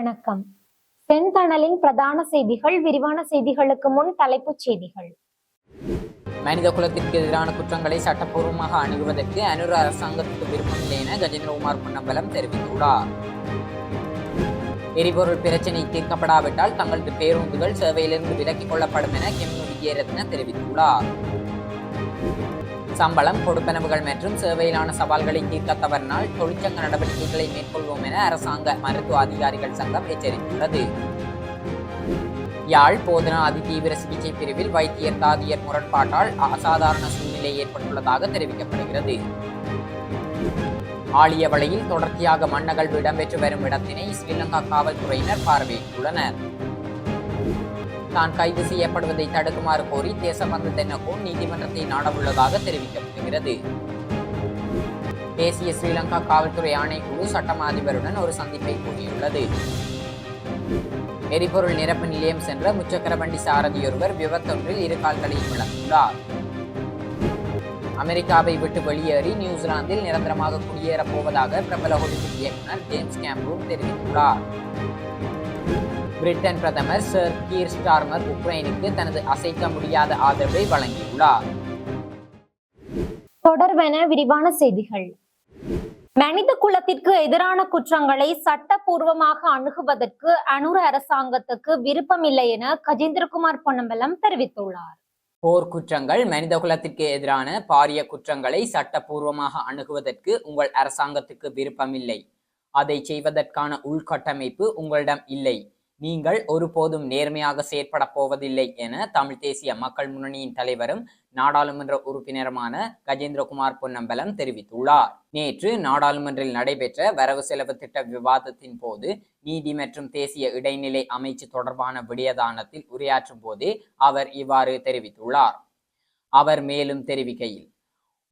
வணக்கம். தென்தணலின் பிரதான செய்திகள் விரிவான செய்திகளுக்கு முன் தலைப்புச் செய்திகள். மனித குலத்திற்கு எதிரான குற்றங்களை சட்டப்பூர்வமாக அணுகுவதற்கு அனுர அரசாங்கத்துக்கு விருப்பமில்லை என கஜேந்திரகுமார் பொன்னம்பலம் தெரிவித்துள்ளார். எரிபொருள் பிரச்சினை தீர்க்கப்படாவிட்டால் தங்களது பேருந்துகள் சேவையிலிருந்து விலக்கிக் கொள்ளப்படும் என கெம்மு விஜயரத்ன தெரிவித்துள்ளார். சம்பளம் கொடுப்பனவுகள் மற்றும் சேவையிலான சவால்களை தீர்க்க தவறினால் தொழிற்சங்க நடவடிக்கைகளை மேற்கொள்வோம் என அரசாங்க மருத்துவ அதிகாரிகள் சங்கம் எச்சரித்துள்ளது. யாழ் போதனா அதிதீவிர சிகிச்சை பிரிவில் வைத்தியர் தாதியர் முரண்பாட்டால் அசாதாரண சூழ்நிலை ஏற்பட்டுள்ளதாக தெரிவிக்கப்படுகிறது. ஆழியவளையில் தொடர்ச்சியாக மண்ணகழ்வு இடம்பெற்று வரும் இடத்தினை ஸ்ரீலங்கா காவல்துறையினர் பார்வையிட்டுள்ளனர். தான் கைது செய்யப்படுவதை தடுக்குமாறு கோரி தேசபந்து தென்னகோ நீதிமன்றத்தை நாடவுள்ளதாக தெரிவிக்கப்படுகிறது. தேசிய ஸ்ரீலங்கா காவல்துறை ஆணைக்குழு சட்டமா அதிபருடன் ஒரு சந்திப்பை கூறியுள்ளது எரிபொருள் நிரப்பு நிலையம் சென்ற முச்சக்கரவண்டி சாரதியொருவர் விபத்தொன்றில் இரு கால்களையும் இழந்துள்ளார். அமெரிக்காவை விட்டு வெளியேறி நியூசிலாந்தில் நிரந்தரமாக குடியேறப் போவதாக பிரபல ஹாலிவுட் இயக்குனர் ஜேம்ஸ் கேம்ரூன் தெரிவித்துள்ளார். பிரிட்டன் பிரதமர் சர் கீர் ஸ்டார்மர் உக்ரைனுக்கு தனது அசைக்க முடியாத ஆதரவை வழங்கியுள்ளார். தொடர்வென விரிவான செய்திகள். மனித குலத்திற்கு எதிரான குற்றங்களை சட்டப்பூர்வமாக அணுகுவதற்கு அனுர அரசாங்கத்துக்கு விருப்பமில்லை என கஜேந்திரகுமார் பொன்னம்பலம் தெரிவித்துள்ளார். போர் குற்றங்கள் மனித குலத்திற்கு எதிரான பாரிய குற்றங்களை சட்டப்பூர்வமாக அணுகுவதற்கு உங்கள் அரசாங்கத்துக்கு விருப்பமில்லை. அதை செய்வதற்கான உள்கட்டமைப்பு உங்களிடம் இல்லை. நீங்கள் ஒருபோதும் நேர்மையாக செயற்பட போவதில்லை என தமிழ் தேசிய மக்கள் முன்னணியின் தலைவரும் நாடாளுமன்ற உறுப்பினருமான கஜேந்திரகுமார் பொன்னம்பலம் தெரிவித்துள்ளார். நேற்று நாடாளுமன்றில் நடைபெற்ற வரவு செலவு திட்ட விவாதத்தின் போது நீதி மற்றும் தேசிய இடைநிலை அமைச்சு தொடர்பான விடயதானத்தில் உரையாற்றும் போதே அவர் இவ்வாறு தெரிவித்துள்ளார். அவர் மேலும் தெரிவிக்கையில்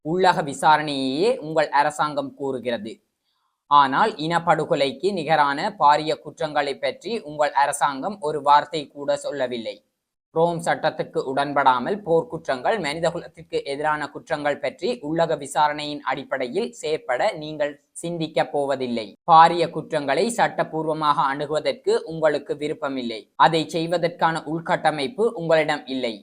உள்ளக விசாரணையையே உங்கள் அரசாங்கம் கூறுகிறது. ஆனால் இனப்படுகொலைக்கு நிகரான பாரிய குற்றங்களை பற்றி உங்கள் அரசாங்கம் ஒரு வார்த்தை கூட சொல்லவில்லை. ரோம் சட்டத்துக்கு உடன்படாமல் போர்க்குற்றங்கள் மனிதகுலத்திற்கு எதிரான குற்றங்கள் பற்றி உள்ளக விசாரணையின் அடிப்படையில் செயற்பட நீங்கள் சிந்திக்க போவதில்லை. பாரிய குற்றங்களை சட்டப்பூர்வமாக அணுகுவதற்கு உங்களுக்கு விருப்பமில்லை. அதை செய்வதற்கான உள்கட்டமைப்பு உங்களிடம் இல்லை.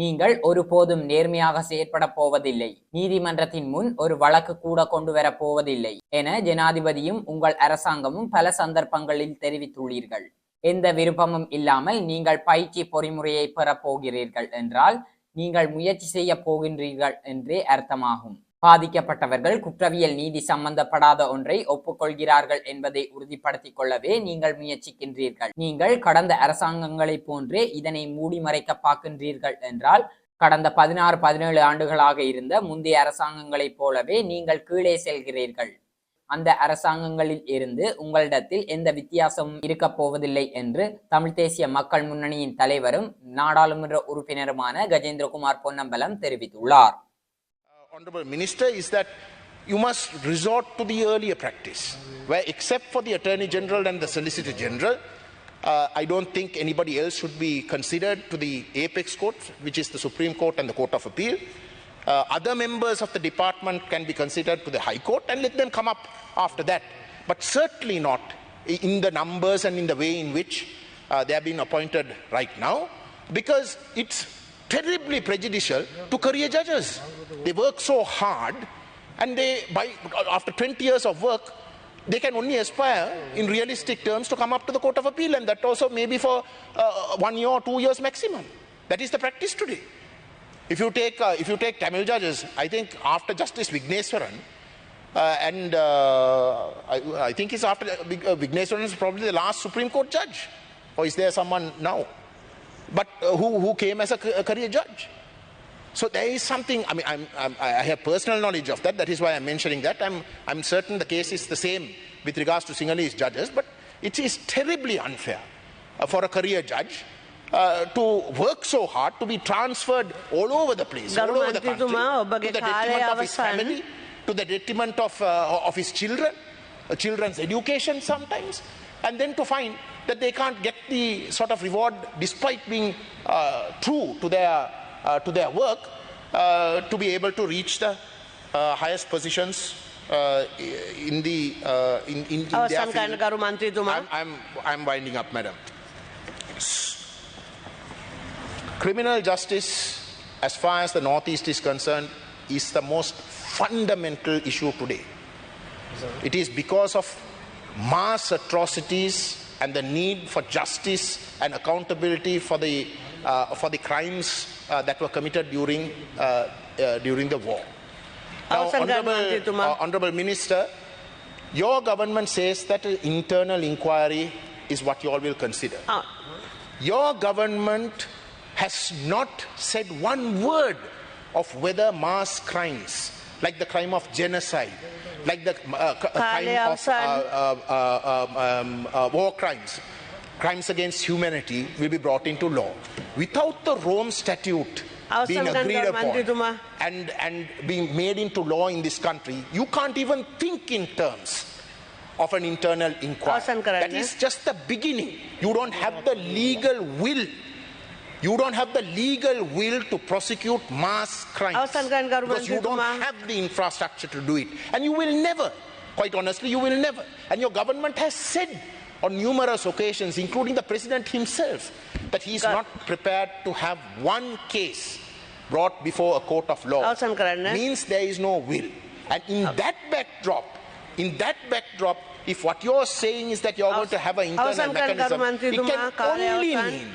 நீங்கள் ஒருபோதும் நேர்மையாக செயற்பட போவதில்லை. நீதிமன்றத்தின் முன் ஒரு வழக்கு கூட கொண்டு வர போவதில்லை என ஜனாதிபதியும் உங்கள் அரசாங்கமும் பல சந்தர்ப்பங்களில் தெரிவித்துள்ளீர்கள். எந்த விருப்பமும் இல்லாமல் நீங்கள் பயிற்சி பொறிமுறையை பெறப் போகிறீர்கள் என்றால் நீங்கள் முயற்சி செய்ய போகின்றீர்கள் என்றே அர்த்தமாகும். பாதிக்கப்பட்டவர்கள் குற்றவியல் நீதி சம்பந்தப்படாத ஒன்றை ஒப்புக்கொள்கிறார்கள் என்பதை உறுதிப்படுத்திக் கொள்ளவே நீங்கள் முயற்சிக்கின்றீர்கள். நீங்கள் கடந்த அரசாங்கங்களைப் போன்றே இதனை மூடி மறைக்க பார்க்கின்றீர்கள் என்றால் கடந்த பதினாறு பதினேழு ஆண்டுகளாக இருந்த முந்தைய அரசாங்கங்களைப் போலவே நீங்கள் கீழே செல்கிறீர்கள். அந்த அரசாங்கங்களில் இருந்து உங்களிடத்தில் எந்த வித்தியாசமும் இருக்கப் போவதில்லை என்று தமிழ் தேசிய மக்கள் முன்னணியின் தலைவரும் நாடாளுமன்ற உறுப்பினருமான கஜேந்திரகுமார் பொன்னம்பலம் தெரிவித்துள்ளார். Honorable Minister, is that you must resort to the earlier practice, where except for the Attorney General and the Solicitor General, uh, I don't think anybody else should be considered to the apex court, which is the Supreme Court and the Court of Appeal. Uh, other members of the department can be considered to the High Court and let them come up after that. But certainly not in the numbers and in the way in which uh, they have been appointed right now, because it's terribly prejudicial to career judges. They work so hard, and they, by, after 20 years of work, they can only aspire in realistic terms to come up to the Court of Appeal, and that also maybe for uh, one year or two years maximum. That is the practice today. If you take, uh, if you take Tamil judges, I think after Justice Vigneswaran, uh, and uh, I, I think it's after uh, uh, Vigneswaran is probably the last Supreme Court judge, or is there someone now? but uh, who, who came as a career judge. So there is something, I mean, I'm, I'm, i have personal knowledge of that, that is why I'm mentioning that. I'm, I'm certain the case is the same with regards to Sinhalese judges, but it is terribly unfair uh, for a career judge uh, to work so hard to be transferred all over the place, all over the country, to the detriment of his family, to the detriment of, uh, of his children, uh, children's education sometimes, and then to find that they can't get the sort of reward despite being uh, true to their, uh, to their work uh, to be able to reach the highest positions uh, in the uh, in, in, in oh, their field. I'm, I'm, I'm winding up, madam. Criminal justice, as far as the Northeast is concerned, is the most fundamental issue today. It is because of mass atrocities and the need for justice and accountability for the, uh, for the crimes uh, that were committed during, uh, uh, during the war. Now, honorable, uh, honorable Minister, your government says that an internal inquiry is what you all will consider. ආ, Your government has not said one word of whether mass crimes, like the crime of genocide, like the uh, crime of uh, uh, uh, um, um, uh, war crimes, crimes against humanity, will be brought into law. Without the Rome Statute being agreed upon and, and being made into law in this country, you can't even think in terms of an internal inquiry. That is just the beginning. You don't have the legal will. You don't have the legal will to prosecute mass crimes because you don't have the infrastructure to do it. And you will never, quite honestly, you will never. And your government has said on numerous occasions, including the president himself, that he is not prepared to have one case brought before a court of law. Means there is no will. And in that backdrop, in that backdrop, if what you're saying is that you're going to have an internal mechanism, it can only mean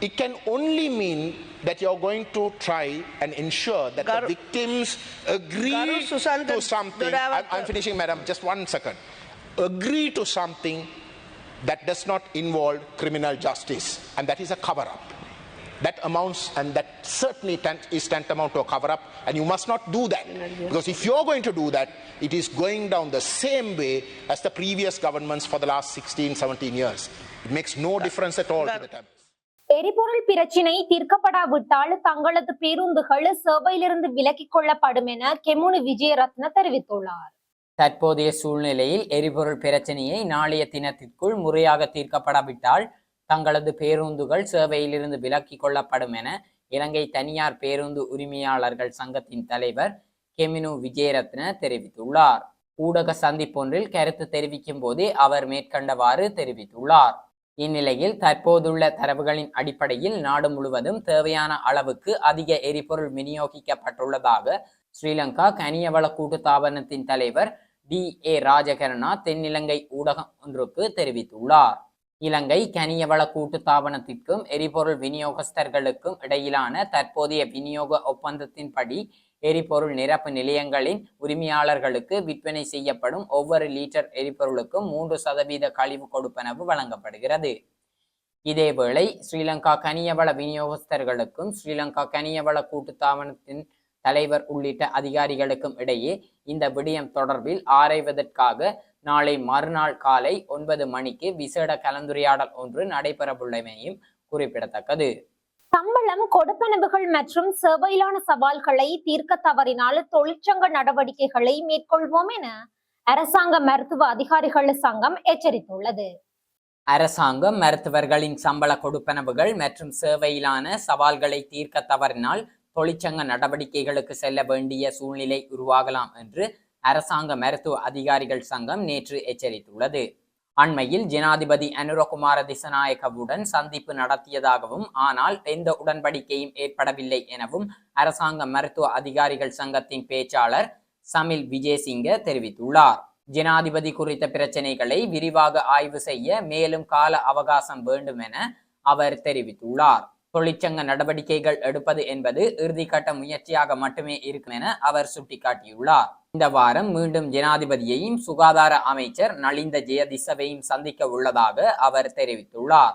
it can only mean that you're going to try and ensure that the victims agree Garu to something. I'm, I'm finishing, madam. Just one second. Agree to something that does not involve criminal justice, and that is a cover up. That amounts, and that certainly is tantamount to a cover up, and you must not do that. Because if you're going to do that, it is going down the same way as the previous governments for the last 16, 17 years. It makes no difference at all to the time. எரிபொருள் பிரச்சினை தீர்க்கப்படாவிட்டால் தங்களது பேருந்துகள் சேவையிலிருந்து விலக்கிக் கொள்ளப்படும் என கெமுனு விஜயரத்ன தெரிவித்துள்ளார். தற்போதைய சூழ்நிலையில் எரிபொருள் பிரச்சனையை நாளைய தினத்திற்குள் முறையாக தீர்க்கப்படாவிட்டால் தங்களது பேருந்துகள் சேவையிலிருந்து விலக்கிக் கொள்ளப்படும் என இலங்கை தனியார் பேருந்து உரிமையாளர்கள் சங்கத்தின் தலைவர் கெமினு விஜயரத்ன தெரிவித்துள்ளார். ஊடக சந்திப்பொன்றில் கருத்து தெரிவிக்கும் போதே அவர் மேற்கண்டவாறு தெரிவித்துள்ளார். இந்நிலையில் தற்போதுள்ள தரவுகளின் அடிப்படையில் நாடு முழுவதும் தேவையான அளவுக்கு அதிக எரிபொருள் விநியோகிக்கப்பட்டுள்ளதாக ஸ்ரீலங்கா கனியவள கூட்டுத்தாபனத்தின் தலைவர் டி. ஏ. ராஜகரணா தென்னிலங்கை ஊடகம் ஒன்றுக்கு தெரிவித்துள்ளார். இலங்கை கனியவள கூட்டுத்தாபனத்திற்கும் எரிபொருள் விநியோகஸ்தர்களுக்கும் இடையிலான தற்போதைய விநியோக ஒப்பந்தத்தின்படி எரிபொருள் நிரப்பு நிலையங்களின் உரிமையாளர்களுக்கு விற்பனை செய்யப்படும் ஒவ்வொரு லீட்டர் எரிபொருளுக்கும் மூன்று சதவீத கழிவு கொடுப்பனவு வழங்கப்படுகிறது. இதேவேளை ஸ்ரீலங்கா கனியவள விநியோகஸ்தர்களுக்கும் ஸ்ரீலங்கா கனியவள கூட்டுத்தாபனத்தின் தலைவர் உள்ளிட்ட அதிகாரிகளுக்கும் இடையே இந்த விடயம் தொடர்பில் ஆராய்வதற்காக நாளை மறுநாள் காலை ஒன்பது மணிக்கு விசேட கலந்துரையாடல் ஒன்று நடைபெறவுள்ளமையும் குறிப்பிடத்தக்கது. சம்பளம் கொடுப்பனவுகள் மற்றும் சேவையிலான சவால்களை தீர்க்க தவறினால் தொழிற்சங்க நடவடிக்கைகளை மேற்கொள்வோம் என அரசாங்க மருத்துவ அதிகாரிகள் சங்கம் எச்சரித்துள்ளது. அரசாங்கம் மருத்துவர்களின் சம்பள கொடுப்பனவுகள் மற்றும் சேவையிலான சவால்களை தீர்க்க தவறினால் தொழிற்சங்க நடவடிக்கைகளுக்கு செல்ல வேண்டிய சூழ்நிலை உருவாகலாம் என்று அரசாங்க மருத்துவ அதிகாரிகள் சங்கம் நேற்று எச்சரித்துள்ளது. அண்மையில் ஜனாதிபதி அனுரகுமார திசநாயகவுடன் சந்திப்பு நடத்தியதாகவும் ஆனால் எந்த உடன்படிக்கையும் ஏற்படவில்லை எனவும் அரசாங்க மருத்துவ அதிகாரிகள் சங்கத்தின் பேச்சாளர் சமில் விஜயசிங்க தெரிவித்துள்ளார். ஜனாதிபதி குறித்த பிரச்சனைகளை விரிவாக ஆய்வு செய்ய மேலும் கால அவகாசம் வேண்டும் என அவர் தெரிவித்துள்ளார். தொழிற்சங்க நடவடிக்கைகள் எடுப்பது என்பது இறுதிக்கட்ட முயற்சியாக மட்டுமே இருக்கும் என அவர் சுட்டிக்காட்டியுள்ளார். இந்த வாரம் மீண்டும் ஜனாதிபதியையும் சுகாதார அமைச்சர் நலிந்த ஜெயதிசவையும் சந்திக்க உள்ளதாக அவர் தெரிவித்துள்ளார்.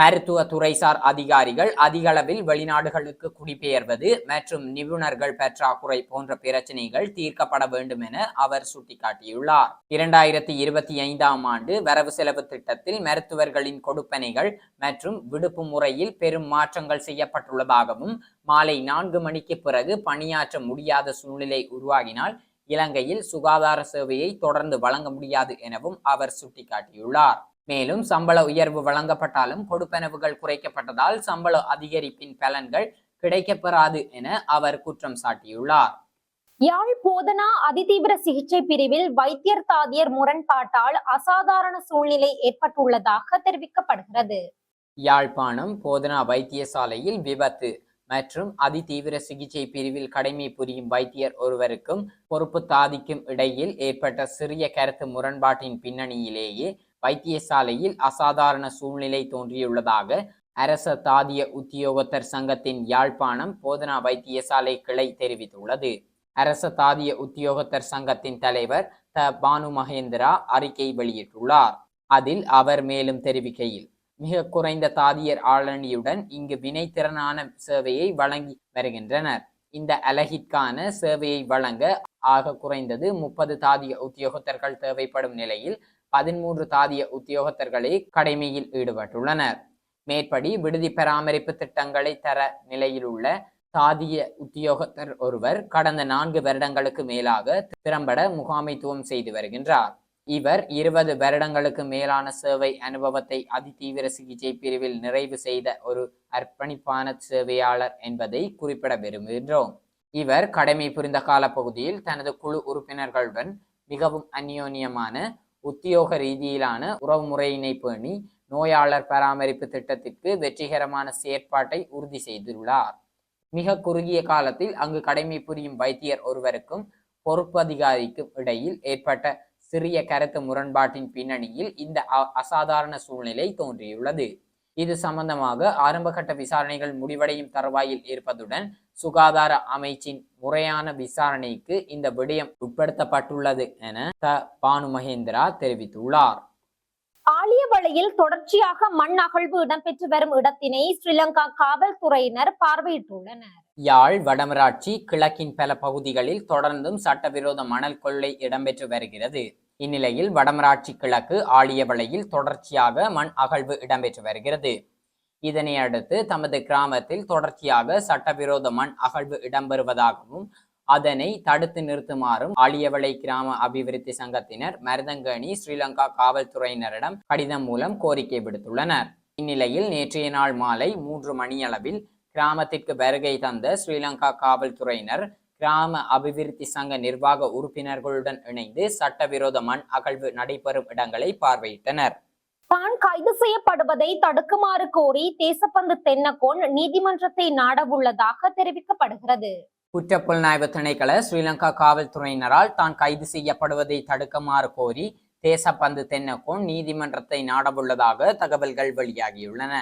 மருத்துவ துறைசார் அதிகாரிகள் அதிகளவில் வெளிநாடுகளுக்கு குடிபெயர்வது மற்றும் நிபுணர்கள் பற்றாக்குறை போன்ற பிரச்சனைகள் தீர்க்கப்பட வேண்டும் என அவர் சுட்டிக்காட்டியுள்ளார். இரண்டாயிரத்தி இருபத்தி ஐந்தாம் ஆண்டு வரவு செலவு திட்டத்தில் மருத்துவர்களின் கொடுப்பனைகள் மற்றும் விடுப்பு முறையில் பெரும் மாற்றங்கள் செய்யப்பட்டுள்ளதாகவும் மாலை நான்கு மணிக்கு பிறகு பணியாற்ற முடியாத சூழ்நிலை உருவாகினால் இலங்கையில் சுகாதார சேவையை தொடர்ந்து வழங்க முடியாது எனவும் அவர் சுட்டிக்காட்டியுள்ளார். மேலும் சம்பள உயர்வு வழங்கப்பட்டாலும் கொடுப்பனவுகள் குறைக்கப்பட்டதால் சம்பள அதிகரிப்பின் பலன்கள் கிடைக்கப்பெறாது என அவர் குற்றம் சாட்டியுள்ளார். யாழ் போதனா அதிதீவிர சிகிச்சை பிரிவில் வைத்தியர் தாதியர் முரண்பாட்டால் அசாதாரண சூழ்நிலை ஏற்பட்டுள்ளதாக தெரிவிக்கப்படுகிறது. யாழ்ப்பாணம் போதனா வைத்தியசாலையில் விபத்து மற்றும் அதிதீவிர சிகிச்சை பிரிவில் கடமை புரியும் வைத்தியர் ஒருவருக்கும் பொறுப்பு தாதிக்கும் இடையில் ஏற்பட்ட சிறிய கருத்து முரண்பாட்டின் பின்னணியிலேயே வைத்தியசாலையில் அசாதாரண சூழ்நிலை தோன்றியுள்ளதாக அரச தாதிய உத்தியோகத்தர் சங்கத்தின் யாழ்ப்பாணம் போதனா வைத்தியசாலை கிளை தெரிவித்துள்ளது. அரச தாதிய உத்தியோகத்தர் சங்கத்தின் தலைவர் த. பானு மகேந்திரா அறிக்கை வெளியிட்டுள்ளார். அதில் அவர் மேலும் தெரிவிக்கையில் மிக குறைந்த தாதியர் ஆளணியுடன் இங்கு வினைத்திறனான சேவையை வழங்கி வருகின்றனர். இந்த அலகிற்கான சேவையை வழங்க ஆக குறைந்தது முப்பது தாதிய உத்தியோகத்தர்கள் தேவைப்படும் நிலையில் பதிமூன்று தாதிய உத்தியோகத்தர்களே கடமையில் ஈடுபட்டுள்ளனர். மேற்படி விடுதி பராமரிப்பு திட்டங்களை தர நிலையில் உள்ள தாதிய உத்தியோகத்தர் ஒருவர் கடந்த நான்கு வருடங்களுக்கு மேலாக திறம்பட முகாமைத்துவம் செய்து வருகின்றார். இவர் இருபது வருடங்களுக்கு மேலான சேவை அனுபவத்தை அதிதீவிர சிகிச்சை பிரிவில் நிறைவு செய்த ஒரு அர்ப்பணிப்பான சேவையாளர் என்பதை குறிப்பிட விரும்புகின்றோம். இவர் கடமை புரிந்த காலப்பகுதியில் தனது குழு உறுப்பினர்களுடன் மிகவும் அந்யோன்யமான உத்தியோக ரீதியிலான உறவுமுறையினை பேணி நோயாளர் பராமரிப்பு திட்டத்திற்கு வெற்றிகரமான செயற்பாட்டை உறுதி செய்துள்ளார். மிக குறுகிய காலத்தில் அங்கு கடமை புரியும் வைத்தியர் ஒருவருக்கும் பொறுப்பு அதிகாரிக்கும் இடையில் ஏற்பட்ட சிறிய கருத்து முரண்பாட்டின் பின்னணியில் இந்த அ- அசாதாரண சூழ்நிலை தோன்றியுள்ளது. இது சம்பந்தமாக ஆரம்பகட்ட விசாரணைகள் முடிவடையும் தருவாயில் இருப்பதுடன் சுகாதார அமைச்சின் முறையான விசாரணைக்கு இந்த விடயம் உட்படுத்தப்பட்டுள்ளது என த பானு மகேந்திரா தெரிவித்துள்ளார். ஆலியவளையில் தொடர்ச்சியாக மண் அகழ்வு இடம்பெற்று வரும் இடத்தினை ஸ்ரீலங்கா காவல்துறையினர் பார்வையிட்டுள்ளனர். யாழ் வடமராட்சி கிழக்கின் பல பகுதிகளில் தொடர்ந்தும் சட்டவிரோத மணல் கொள்ளை இடம்பெற்று வருகிறது. இந்நிலையில் வடமராட்சி கிழக்கு ஆழியவளையில் தொடர்ச்சியாக மண் அகழ்வு இடம்பெற்று வருகிறது. இதனை அடுத்து தமது கிராமத்தில் தொடர்ச்சியாக சட்டவிரோத மண் அகழ்வு இடம்பெறுவதாகவும் அதனை தடுத்து நிறுத்துமாறும் ஆழியவளை கிராம அபிவிருத்தி சங்கத்தினர் மருதங்கணி ஸ்ரீலங்கா காவல்துறையினரிடம் கடிதம் மூலம் கோரிக்கை விடுத்துள்ளனர். இந்நிலையில் நேற்றைய நாள் மாலை மூன்று மணியளவில் கிராமத்திற்கு வருகை தந்த ஸ்ரீலங்கா காவல்துறையினர் கிராம அபிவிருத்தி சங்க நிர்வாக உறுப்பினர்களுடன் இணைந்து சட்டவிரோத மண் அகழ்வு நடைபெறும் இடங்களை பார்வையிட்டனர். தான் கைது செய்யப்படுவதை தடுக்குமாறு கோரி தேசப்பந்து தென்னகோன் நீதிமன்றத்தை நாடவுள்ளதாக தெரிவிக்கப்படுகிறது. குற்றப்புலனாய்வு திணைக்கள ஸ்ரீலங்கா காவல்துறையினரால் தான் கைது செய்யப்படுவதை தடுக்குமாறு கோரி தேசப்பந்து தென்னக்கோன் நீதிமன்றத்தை நாடவுள்ளதாக தகவல்கள் வெளியாகியுள்ளன.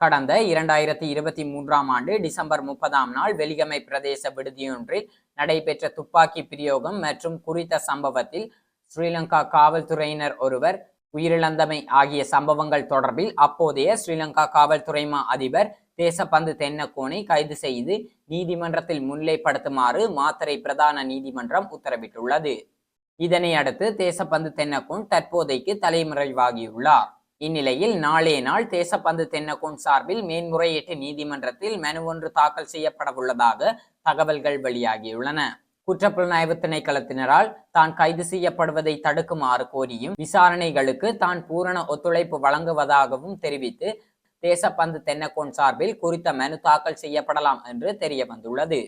கடந்த இரண்டாயிரத்தி இருபத்தி மூன்றாம் ஆண்டு டிசம்பர் முப்பதாம் நாள் வெலிகமை பிரதேச விடுதியொன்றில் நடைபெற்ற துப்பாக்கி பிரயோகம் மற்றும் குறித்த சம்பவத்தில் ஸ்ரீலங்கா காவல்துறையினர் ஒருவர் உயிரிழந்தமை ஆகிய சம்பவங்கள் தொடர்பில் அப்போதைய ஸ்ரீலங்கா காவல்துறை மா அதிபர் தேசப்பந்து தென்னக்கோனை கைது செய்து நீதிமன்றத்தில் முன்னிலைப்படுத்துமாறு மாத்தறை பிரதான நீதிமன்றம் உத்தரவிட்டுள்ளது. இதனை அடுத்து தேசப்பந்து தென்னக்கோன் தற்போதைக்கு தலைமறைவாகியுள்ளார். இந்நிலையில் நாளைய நாள் தேசப்பந்து தென்னக்கோன் சார்பில் மேன்முறையீட்டு நீதிமன்றத்தில் மனு ஒன்று தாக்கல் செய்யப்படவுள்ளதாக தகவல்கள் வெளியாகியுள்ளன. குற்றப்புலனாய்வு திணைக்களத்தினரால் தான் கைது செய்யப்படுவதை தடுக்குமாறு கோரியும் விசாரணைகளுக்கு தான் பூரண ஒத்துழைப்பு வழங்குவதாகவும் தெரிவித்து தேசப்பந்து தென்னக்கோன் சார்பில் குறித்த மனு தாக்கல் செய்யப்படலாம் என்று தெரிய வந்துள்ளது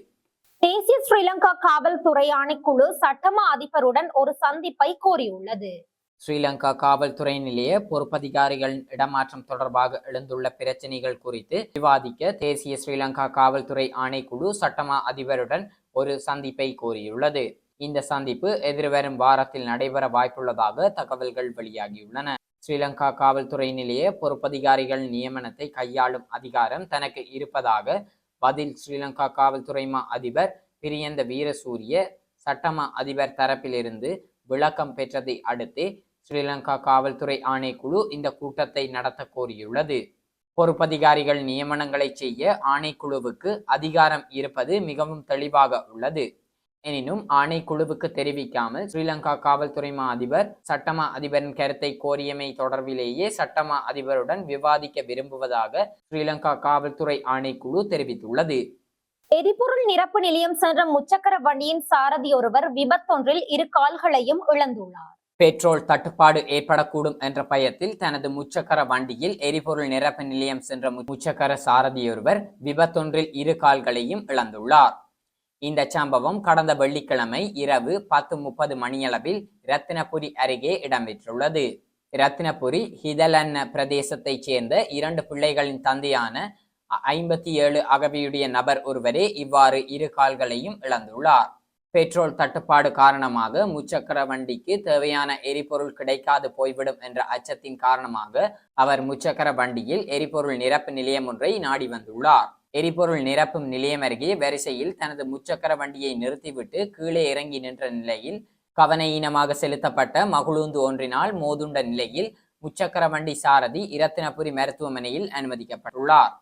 தேசிய ஸ்ரீலங்கா காவல்துறை ஆணைக்குழு சட்டமா அதிபருடன் ஒரு சந்திப்பை கோரியுள்ளது. ஸ்ரீலங்கா காவல்துறை நிலைய பொறுப்பதிகாரிகளின் இடமாற்றம் தொடர்பாக எழுந்துள்ள பிரச்சனைகள் குறித்து விவாதிக்க தேசிய ஸ்ரீலங்கா காவல்துறை ஆணைக்குழு சட்டமா அதிபருடன் ஒரு சந்திப்பை கோரியுள்ளது இந்த சந்திப்பு எதிர்வரும் வாரத்தில் நடைபெற வாய்ப்புள்ளதாக தகவல்கள் வெளியாகியுள்ளன. ஸ்ரீலங்கா காவல்துறை நிலைய பொறுப்பதிகாரிகள் நியமனத்தை கையாளும் அதிகாரம் தனக்கு இருப்பதாக பதில் ஸ்ரீலங்கா காவல்துறை மா அதிபர் பிரியந்த வீரசூரிய சட்டமா அதிபர் தரப்பிலிருந்து விளக்கம் பெற்றதை அடுத்து ஸ்ரீலங்கா காவல்துறை ஆணைக்குழு இந்த கூட்டத்தை நடத்த கோரியுள்ளது. பொறுப்பதிகாரிகள் நியமனங்களை செய்ய ஆணைக்குழுவுக்கு அதிகாரம் இருப்பது மிகவும் தெளிவாக உள்ளது. எனினும் ஆணைக்குழுவுக்கு தெரிவிக்காமல் ஸ்ரீலங்கா காவல்துறை மா அதிபர் சட்டமா அதிபரின் கருத்தை கோரியமை தொடர்பிலேயே சட்டமா அதிபருடன் விவாதிக்க விரும்புவதாக ஸ்ரீலங்கா காவல்துறை ஆணைக்குழு தெரிவித்துள்ளது. எரிபொருள் நிரப்பு நிலையம் சென்ற முச்சக்கர வண்டியின் சாரதி ஒருவர் விபத்தொன்றில் இரு கால்களையும் இழந்துள்ளார். பெட்ரோல் தட்டுப்பாடு ஏற்படக்கூடும் என்ற பயத்தில் தனது முச்சக்கர வண்டியில் எரிபொருள் நிரப்பு நிலையம் சென்ற முச்சக்கர சாரதியொருவர் விபத்தொன்றில் இரு கால்களையும் இழந்துள்ளார். இந்த சம்பவம் கடந்த வெள்ளிக்கிழமை இரவு பத்து முப்பது மணியளவில் ரத்தினபுரி அருகே இடம்பெற்றுள்ளது. ரத்தினபுரி ஹிதலன்ன பிரதேசத்தைச் சேர்ந்த இரண்டு பிள்ளைகளின் தந்தையான ஐம்பத்தி ஏழு அகவியுடைய நபர் ஒருவரே இவ்வாறு இரு கால்களையும் இழந்துள்ளார். பெட்ரோல் தட்டுப்பாடு காரணமாக முச்சக்கர வண்டிக்கு தேவையான எரிபொருள் கிடைக்காது போய்விடும் என்ற அச்சத்தின் காரணமாக அவர் முச்சக்கர வண்டியில் எரிபொருள் நிரப்பு நிலையம் ஒன்றை நாடி வந்துள்ளார். எரிபொருள் நிரப்பும் நிலையம் அருகே வரிசையில் தனது முச்சக்கர வண்டியை நிறுத்திவிட்டு கீழே இறங்கி நின்ற நிலையில் கவனையீனமாக செலுத்தப்பட்ட மகுழுந்து ஒன்றினால் மோதுண்ட நிலையில் முச்சக்கர வண்டி சாரதி இரத்தினபுரி மருத்துவமனையில் அனுமதிக்கப்பட்டுள்ளார்.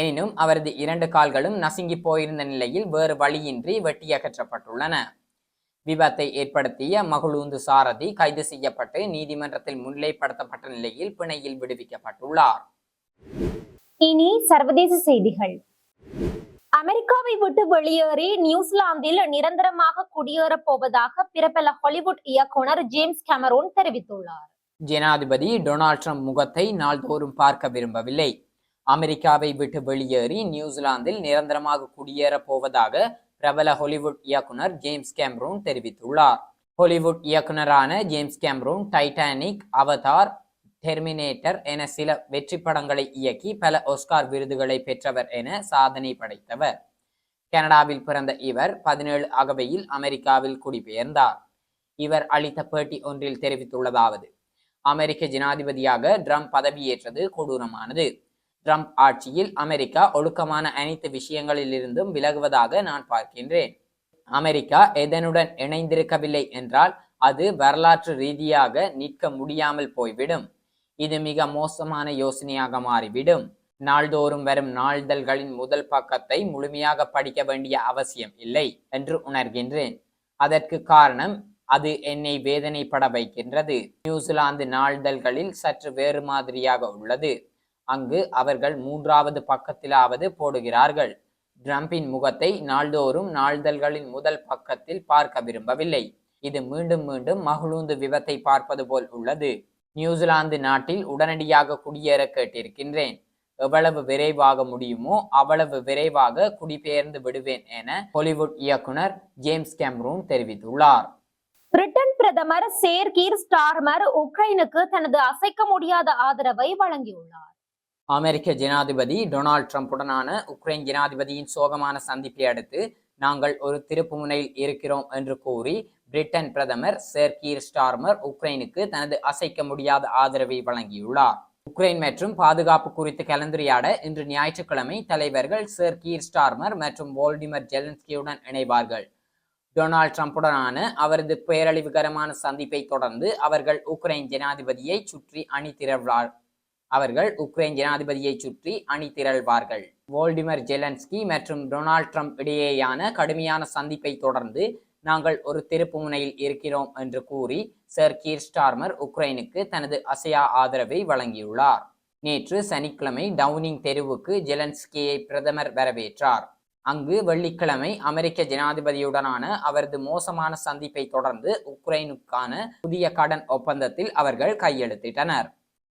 எனினும் அவரது இரண்டு கால்களும் நசுங்கி போயிருந்த நிலையில் வேறு வழியின்றி வெட்டி அகற்றப்பட்டுள்ளன. விபத்தை ஏற்படுத்திய மகுழுந்து சாரதி கைது செய்யப்பட்டு நீதிமன்றத்தில் முன்னிலைப்படுத்தப்பட்ட நிலையில் பிணையில் விடுவிக்கப்பட்டுள்ளார். இனி சர்வதேச செய்திகள். அமெரிக்காவை விட்டு வெளியேறி நியூசிலாந்தில் நிரந்தரமாக குடியேறப் போவதாக பிரபல ஹாலிவுட் இயக்குனர் ஜேம்ஸ் கேமரோன் தெரிவித்துள்ளார். ஜனாதிபதி டொனால்ட் ட்ரம்ப் முகத்தை நாள்தோறும் பார்க்க விரும்பவில்லை. அமெரிக்காவை விட்டு வெளியேறி நியூசிலாந்தில் நிரந்தரமாக குடியேறப் போவதாக பிரபல ஹாலிவுட் இயக்குனர் ஜேம்ஸ் கேம்ரூன் தெரிவித்துள்ளார். Hollywood இயக்குனரான James Cameron Titanic Avatar Terminator என சில வெற்றி படங்களை இயக்கி பல ஒஸ்கார் விருதுகளை பெற்றவர் என சாதனை படைத்தவர். கனடாவில் பிறந்த இவர் பதினேழு அகவையில் அமெரிக்காவில் குடிபெயர்ந்தார். இவர் அளித்த பேட்டி ஒன்றில் தெரிவித்துள்ளதாவது அமெரிக்க ஜனாதிபதியாக ட்ரம்ப் பதவியேற்றது கொடூரமானது. ட்ரம்ப் ஆட்சியில் அமெரிக்கா ஒழுக்கமான அனைத்து விஷயங்களிலிருந்தும் விலகுவதாக நான் பார்க்கின்றேன். அமெரிக்கா எதனுடன் இணைந்திருக்கவில்லை என்றால் அது வரலாற்று ரீதியாக நிற்க முடியாமல் போய்விடும். இது மிக மோசமான யோசனையாக மாறிவிடும். நாள்தோறும் வரும் நாளிதழ்களின் முதல் பக்கத்தை முழுமையாக படிக்க வேண்டிய அவசியம் இல்லை என்று உணர்கின்றேன். அதற்கு காரணம் அது என்னை வேதனைப்பட வைக்கின்றது. நியூசிலாந்து நாளிதழ்களில் சற்று வேறு மாதிரியாக உள்ளது. அங்கு அவர்கள் மூன்றாவது பக்கத்திலாவது போடுகிறார்கள். ட்ரம்பின் முகத்தை நாள்தோறும் நாளிதழ்களின் முதல் பக்கத்தில் பார்க்க விரும்பவில்லை. இது மீண்டும் மீண்டும் மகளூந்து விபத்தை பார்ப்பது போல் உள்ளது. நியூசிலாந்து நாட்டில் உடனடியாக குடியேற கேட்டிருக்கின்றேன். எவ்வளவு விரைவாக முடியுமோ அவ்வளவு விரைவாக குடிபெயர்ந்து விடுவேன் என ஹாலிவுட் இயக்குனர் ஜேம்ஸ் கேம்ரூன் தெரிவித்துள்ளார். பிரிட்டன் பிரதமர் சேர் கீர் ஸ்டார்மர் உக்ரைனுக்கு தனது அசைக்க முடியாத ஆதரவை வழங்கியுள்ளார். அமெரிக்க ஜனாதிபதி டொனால்ட் ட்ரம்புடனான உக்ரைன் ஜனாதிபதியின் சோகமான சந்திப்பை அடுத்து நாங்கள் ஒரு திருப்பு முனையில் இருக்கிறோம் என்று கூறி பிரிட்டன் பிரதமர் சேர் கீர் ஸ்டார்மர் உக்ரைனுக்கு தனது அசைக்க முடியாத ஆதரவை வழங்கியுள்ளார். உக்ரைன் மற்றும் பாதுகாப்பு குறித்து கலந்துரையாட இன்று ஞாயிற்றுக்கிழமை தலைவர்கள் சேர் கீர் ஸ்டார்மர் மற்றும் வோல்டிமர் ஜெலன்ஸ்கியுடன் இணைவார்கள். டொனால்ட் ட்ரம்புடனான அவரது பேரழிவுகரமான சந்திப்பை தொடர்ந்து அவர்கள் உக்ரைன் ஜனாதிபதியை சுற்றி அணி திரள்வார் அவர்கள் உக்ரைன் ஜனாதிபதியை சுற்றி அணி திரள்வார்கள் வோல்டிமர் ஜெலன்ஸ்கி மற்றும் டொனால்ட் ட்ரம்ப் இடையேயான கடுமையான சந்திப்பை தொடர்ந்து நாங்கள் ஒரு திருப்பு முனையில் இருக்கிறோம் என்று கூறி சர் கீர் ஸ்டார்மர் உக்ரைனுக்கு தனது அசையா ஆதரவை வழங்கியுள்ளார். நேற்று சனிக்கிழமை டவுனிங் தெருவுக்கு ஜெலன்ஸ்கியை பிரதமர் வரவேற்றார். அங்கு வெள்ளிக்கிழமை அமெரிக்க ஜனாதிபதியுடனான அவரது மோசமான சந்திப்பை தொடர்ந்து உக்ரைனுக்கான புதிய கடன் ஒப்பந்தத்தில் அவர்கள் கையெழுத்திட்டனர்.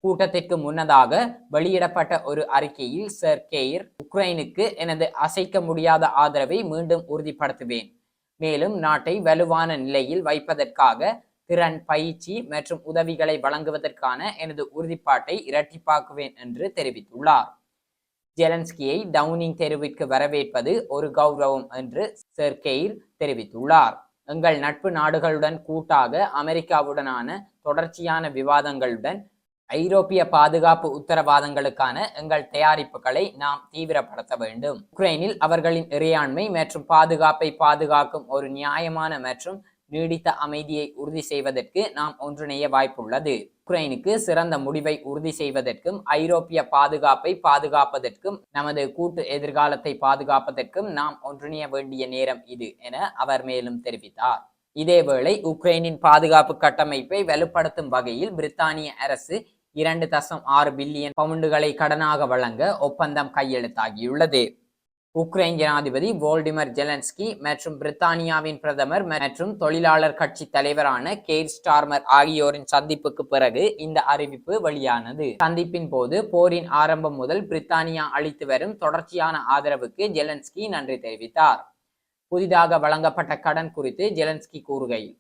கூட்டத்திற்கு முன்னதாக வெளியிடப்பட்ட ஒரு அறிக்கையில் சர் கெய்ர் உக்ரைனுக்கு எனது அசைக்க முடியாத ஆதரவை மீண்டும் உறுதிப்படுத்துவேன். மேலும் நாட்டை வலுவான நிலையில் வைப்பதற்காக திறன் பயிற்சி மற்றும் உதவிகளை வழங்குவதற்கான எனது உறுதிப்பாட்டை இரட்டிப்பாக்குவேன் என்று தெரிவித்துள்ளார். ஜெலன்ஸ்கியை டவுனிங் தெருவிற்கு வரவேற்பது ஒரு கௌரவம் என்று சர் கெய்ர் தெரிவித்துள்ளார். எங்கள் நட்பு நாடுகளுடன் கூட்டாக அமெரிக்காவுடனான தொடர்ச்சியான விவாதங்களுடன் ஐரோப்பிய பாதுகாப்பு உத்தரவாதங்களுக்கான எங்கள் தயாரிப்புகளை நாம் தீவிரப்படுத்த வேண்டும். உக்ரைனில் அவர்களின் இறையாண்மை மற்றும் பாதுகாப்பை பாதுகாக்கும் ஒரு நியாயமான மற்றும் நீடித்த அமைதியை உறுதி செய்வதற்கு நாம் ஒன்றிணைய வாய்ப்புள்ளது. உக்ரைனுக்கு சிறந்த முடிவை உறுதி செய்வதற்கும் ஐரோப்பிய பாதுகாப்பை பாதுகாப்பதற்கும் நமது கூட்டு எதிர்காலத்தை பாதுகாப்பதற்கும் நாம் ஒன்றிணைய வேண்டிய நேரம் இது என அவர் மேலும் தெரிவித்தார். இதேவேளை உக்ரைனின் பாதுகாப்பு கட்டமைப்பை வலுப்படுத்தும் வகையில் பிரித்தானிய அரசு இரண்டு தசம் ஆறு பில்லியன் பவுண்டுகளை கடனாக வழங்க ஒப்பந்தம் கையெழுத்தாகியுள்ளது. உக்ரைன் ஜனாதிபதி வோல்டிமர் ஜெலன்ஸ்கி மற்றும் பிரித்தானியாவின் பிரதமர் மற்றும் தொழிலாளர் கட்சி தலைவரான கெய்ர் ஸ்டார்மர் ஆகியோரின் சந்திப்புக்கு பிறகு இந்த அறிவிப்பு வெளியானது. சந்திப்பின் போது போரின் ஆரம்பம் முதல் பிரித்தானியா அளித்து வரும் தொடர்ச்சியான ஆதரவுக்கு ஜெலன்ஸ்கி நன்றி தெரிவித்தார். புதிதாக வழங்கப்பட்ட கடன் குறித்து ஜெலன்ஸ்கி கூறுகையில்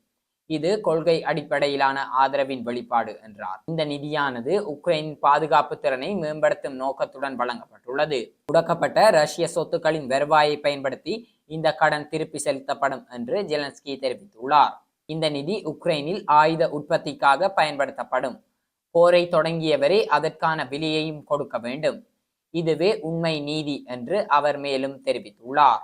இது கொள்கை அடிப்படையிலான ஆதரவின் வெளிப்பாடு என்றார். இந்த நிதியானது உக்ரைனின் பாதுகாப்பு திறனை மேம்படுத்தும் நோக்கத்துடன் வழங்கப்பட்டுள்ளது. முடக்கப்பட்ட ரஷ்ய சொத்துக்களின் வருவாயை பயன்படுத்தி இந்த கடன் திருப்பி செலுத்தப்படும் என்று ஜெலன்ஸ்கி தெரிவித்துள்ளார். இந்த நிதி உக்ரைனில் ஆயுத உற்பத்திக்காக பயன்படுத்தப்படும். போரை தொடங்கியவரே அதற்கான விலையையும் கொடுக்க வேண்டும். இதுவே உண்மை நீதி என்று அவர் மேலும் தெரிவித்துள்ளார்.